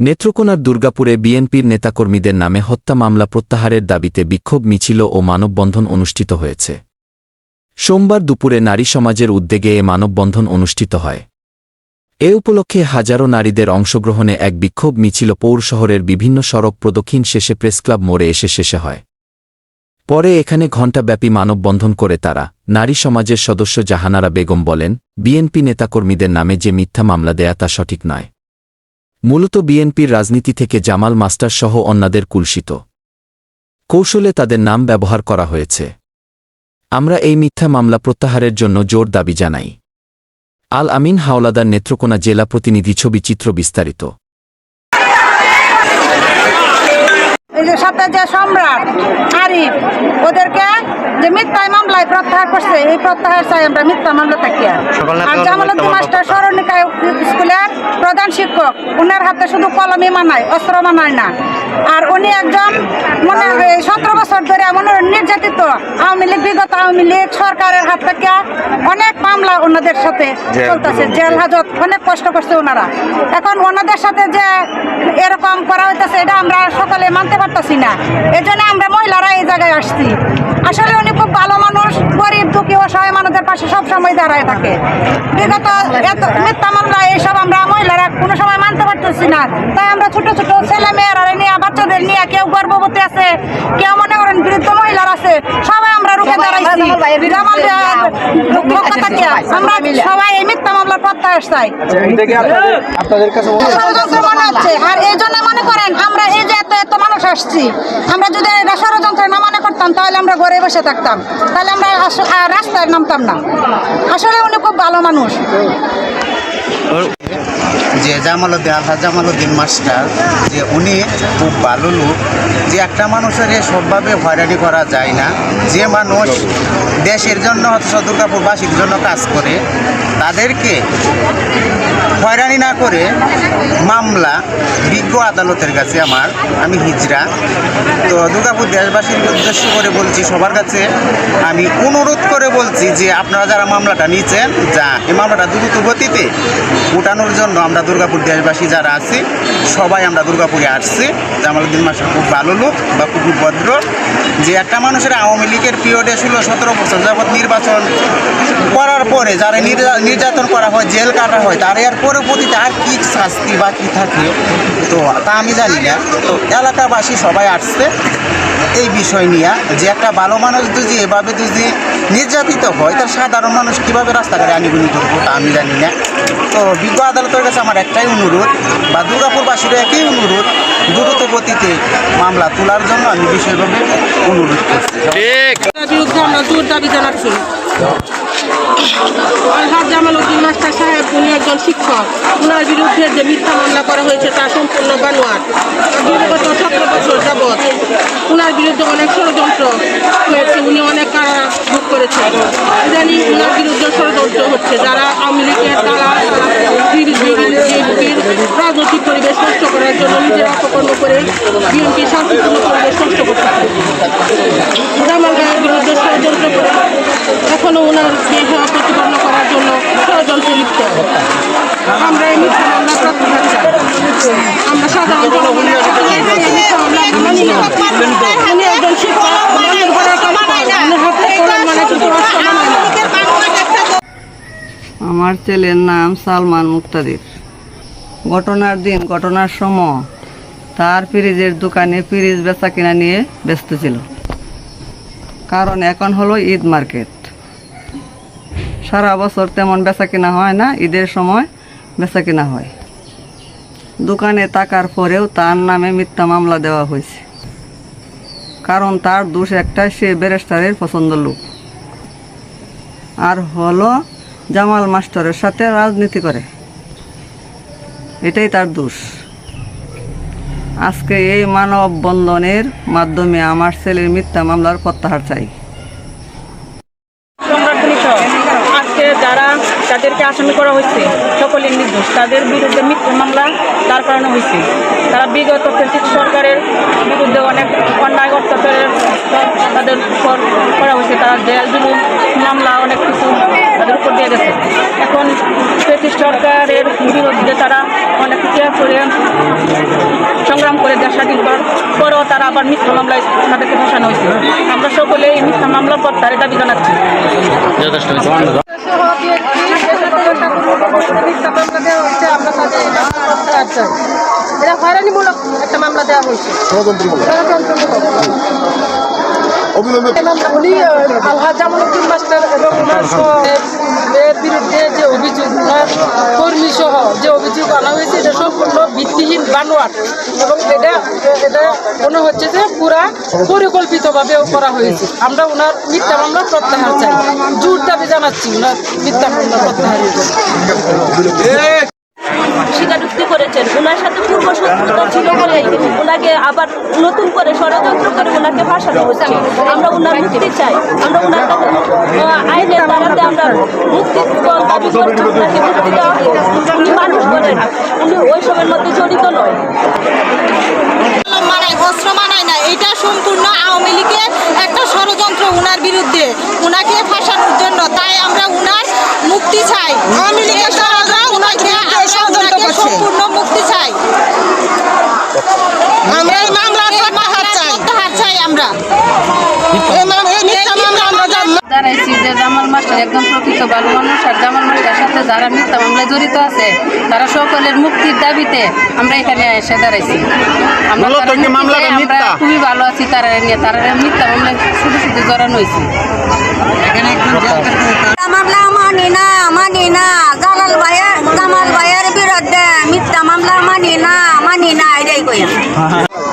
নেত্রকোনার দুর্গাপুরে বিএনপির নেতাকর্মীদের নামে হত্যা মামলা প্রত্যাহারের দাবিতে বিক্ষোভ মিছিল ও মানববন্ধন অনুষ্ঠিত হয়েছে। সোমবার দুপুরে নারী সমাজের উদ্যোগে এ মানববন্ধন অনুষ্ঠিত হয়। এ উপলক্ষে হাজারো নারীদের অংশগ্রহণে এক বিক্ষোভ মিছিল পৌর শহরের বিভিন্ন সড়ক প্রদক্ষিণ শেষে প্রেসক্লাব মোড়ে এসে শেষে হয়। পরে এখানে ঘণ্টাব্যাপী মানববন্ধন করে তারা, নারী সমাজের সদস্য জাহানারা বেগম বলেন, বিএনপি নেতাকর্মীদের নামে যে মিথ্যা মামলা দেয়া তা সঠিক নয়। মূলত বিএনপির রাজনীতি থেকে জামাল মাস্টার সহ অন্যদের কুলসিত। কৌশলে তাদের নাম ব্যবহার করা হয়েছে। আমরা এই মিথ্যা মামলা প্রত্যাহারের জন্য জোর দাবি জানাই। আল আমিন হাওলাদার নেত্রকোনা জেলা প্রতিনিধি ছবি চিত্র বিস্তারিত। এই যে সাথে যে সম্রাট আরিফ ওদেরকে যে মিথ্যায় মামলায় প্রত্যাহার করছে এই প্রত্যাহার চাই আমরা মিথ্যা মামলা থাকি। আর জামালুদ্দিন মাস্টার স্মরণিকায় স্কুলের প্রধান শিক্ষক উনার হাতে শুধু কলমই মানায় অস্ত্র মানায় না। আর উনি একজন মনে সতেরো বছর ধরে মনে নির্যাতিত আওয়ামী লীগ বিগত আওয়ামী লীগ সরকারের হাত থেকে অনেক মামলা ওনাদের সাথে চলতেছে জেল হাজত অনেক কষ্ট করছে ওনারা। এখন ওনাদের সাথে যে এরকম করা হইতেছে এটা আমরা সকলে মানতে পারতেছি না। এই জন্য আমরা মহিলারা এই জায়গায় আসছি। আসলে উনি খুব ভালো মানুষ গরিব দুঃখী অসহায় মানুষের পাশে সব সময় দাঁড়ায় থাকে। বিগত এত মিথ্যা মামলা এইসব আমরা মহিলারা কোনো সময় মানতে পারতেছি না। তাই আমরা ছোট ছোট ছেলে মেয়েরা নিয়ে বাচ্চাদের নিয়ে কেউ গর্ভবতী আছে কেউ মনে করেন বৃদ্ধ মহিলার আছে সবাই আমরা রুখে দাঁড়াইছি। আমরা সবাই এই মিথ্যা মামলার প্রত্যাহার চাই আপনাদের কাছে মনে হয় ষড়যন্ত্র মনে হচ্ছে আর এই জন্য মনে করেন আমরা এই যে এত এত আমরা যদি এটা ষড়যন্ত্রের না মনে করতাম, তাহলে আমরা ঘরে বসে থাকতাম। তাহলে আমরা রাস্তায় নামতাম না। আসলে উনি খুব ভালো মানুষ। যে জামালউদ্দিন আলহাজ জামালউদ্দিন মাস্টার, যে উনি খুব ভালো লোক, যে একটা মানুষের সবভাবে হয়রানি করা যায় না। যে মানুষ দেশের জন্য অথচ দুর্গাপুরবাসীর জন্য কাজ করে, তাদেরকে হয়রানি না করে মামলা বিজ্ঞ আদালতের কাছে আমার, আমি হিজরা তো দুর্গাপুর দেশবাসীর উদ্দেশ্য করে বলছি, সবার কাছে আমি অনুরোধ করে বলছি যে আপনারা যারা মামলাটা নিয়েছেন যা এই মামলাটা দ্রুত গতিতে উঠানোর জন্য আমরা দুর্গাপুর দেশবাসী যারা আছি, সবাই আমরা দুর্গাপুরে আসছি। জামালউদ্দিন মাস্টার খুব ভালো লোক বা খুবই ভদ্র। যে একটা মানুষের আওয়ামী লীগের পিরিয়ডে ছিল সতেরো বছর যাবৎ নির্বাচন করার পরে যারা নির্যা- নির্যাতন করা হয়, জেল কাটা হয়, তার এর পরবর্তীতে আর কী শাস্তি বা কী থাকে? তো তা আমি জানি না। তো এলাকাবাসী সবাই আসছে। এই বিষয় নিয়ে যে একটা ভালো মানুষ যদি এভাবে যদি নির্যাতিত হয় তার সাধারণ মানুষ কীভাবে রাস্তাঘাটে আনিগুনি করব তা আমি জানি না। তো বিজ্ঞ আদালতের কাছে আমার একটাই অনুরোধ বা দুর্গাপুরবাসীর একই অনুরোধ দ্রুত গতিতে মামলা তোলার জন্য আমি বিশেষভাবে অনুরোধ করছি। বিরুদ্ধে আমরা জোর দাবি জানাচ্ছি। আলহাজ জামাল উদ্দিন মাস্টার সাহেব উনি একজন শিক্ষক। ওনার বিরুদ্ধে যে মিথ্যা মামলা করা হয়েছে তা সম্পূর্ণ বানোয়ার যাবৎ ওনার বিরুদ্ধে অনেক ষড়যন্ত্র হয়েছে, উনি অনেক কারা ভোগ করেছেন। ইদানিং ওনার বিরুদ্ধে ষড়যন্ত্র হচ্ছে, যারা আওয়ামী লীগের তারা রাজনৈতিক পরিবেশ নষ্ট করার জন্য নিজেরা অপকর্ম করে বিএনপি শান্তিপূর্ণ পরিবেশ নষ্ট করতে জামাল গায়ের বিরুদ্ধে ষড়যন্ত্র করে এখনও ওনার প্রতিপন্ন করার জন্য ষড়যন্ত্র লিপ্ত। আমরা এই মিথ্যা মামলা চাই আমরা সাধারণ উনি একজন শিক্ষক ঘরের হাতে কলম মানে না। আমার ছেলের নাম সালমান মুক্তাদির। ঘটনার দিন ঘটনার সময় তার ফ্রিজের দোকানে ফ্রিজ বেচা কিনা নিয়ে ব্যস্ত ছিল। কারণ এখন হলো ঈদ মার্কেট। সারা বছর তেমন বেচা কিনা হয় না ঈদের সময় বেচা কিনা হয়। দোকানে টাকার পরেও তার নামে মিথ্যা মামলা দেওয়া হয়েছে। কারণ তার দোষ একটা সে ব্যারিস্টারের পছন্দ লোক। আর হলো জামাল মাস্টারের সাথে রাজনীতি করে। এটাই তার দোষ। আজকে এই মানব বন্ধনের মাধ্যমে আমার ছেলের মিথ্যা মামলার প্রত্যাহার চাই সংরক্ষণিত আজকে যারা তাদেরকে আসামি করা হয়েছে, সকলের নির্দোষ। তাদের বিরুদ্ধে মিথ্যা মামলা দাঁড় করানো হয়েছে। তারা বিগত ফেসিস সরকারের বিরুদ্ধে অনেক অন্যায় অত্যাচারের তাদের উপর করা হয়েছে। তারা জেল জুলুম মামলা, অনেক কিছু তাদের উপর দিয়ে গেছে। এখন সরকারের বিরুদ্ধে তারা অনেক কিছু করে স্বাধীন করার পরেও তারা আবার মিথ্যা মামলায় তাদেরকে ফাঁসানো হয়েছে। আমরা সকলে এই মিথ্যা মামলার পর প্রত্যাহারের দাবি জানাচ্ছি। এটা হয়রানিমূলক একটা মামলা দেওয়া হয়েছে। উনি আলহাজ জামালুদ্দিন মাস্টার এবং ওনার এর বিরুদ্ধে যে অভিযোগ ওনার কর্মী সহ যে অভিযোগ আনা হয়েছে সম্পূর্ণ ভিত্তিহীন বানোয়াট। এবং এটা এটা মনে হচ্ছে যে পুরা পরিকল্পিতভাবে করা হয়েছে। আমরা ওনার মিথ্যা মামলা প্রত্যাহার চাই। জোর দাবি জানাচ্ছি ওনার মিথ্যা মামলা প্রত্যাহারের জন্য স্বীকারোক্তি করেছেন। ওনার সাথে পূর্ব শত্রুতা ছিল বলেই ওনাকে আবার নতুন করে ষড়যন্ত্র করে ওনাকে ফাঁসানো হচ্ছে আমরা ওনার মুক্তি চাই। আমরা ওনার আইনের দ্বারাতে আমরা মুক্তি দাবি করছি ওনাকে মুক্তি দেওয়া হোক। উনি মানুষ করেন উনি ওই সময়ের মধ্যে জড়িত নয়। মানায় অস্ত্র মানায় না এটা সম্পূর্ণ আওয়ামী লীগের একটা ষড়যন্ত্র উনার বিরুদ্ধে। উনাকে ফাঁসানোর জন্য। তাই আমরা উনার মুক্তি চাই। আওয়ামী লীগের উনাকে সম্পূর্ণ মুক্তি চাই। আমরা এই মামলার চাই। প্রত্যাহার চাই আমরা। এই মামলা দাঁড়াইছি যে জামাল মাস্টার একদম প্রকৃত ভালো মানুষ আর জামাল মাস্টার সাথে যারা মিথ্যা মামলায় জড়িত আছে তারা সকলের মুক্তির দাবিতে আমরা এখানে এসে দাঁড়াইছি। আমরা খুবই ভালো আছি তারা নিয়ে তারা মিথ্যা মামলায় শুধু শুধু জড়ানো হয়েছি। মানি না মানি না। জামাল ভাইয়া জামাল ভাইয়ার বিরুদ্ধে মিথ্যা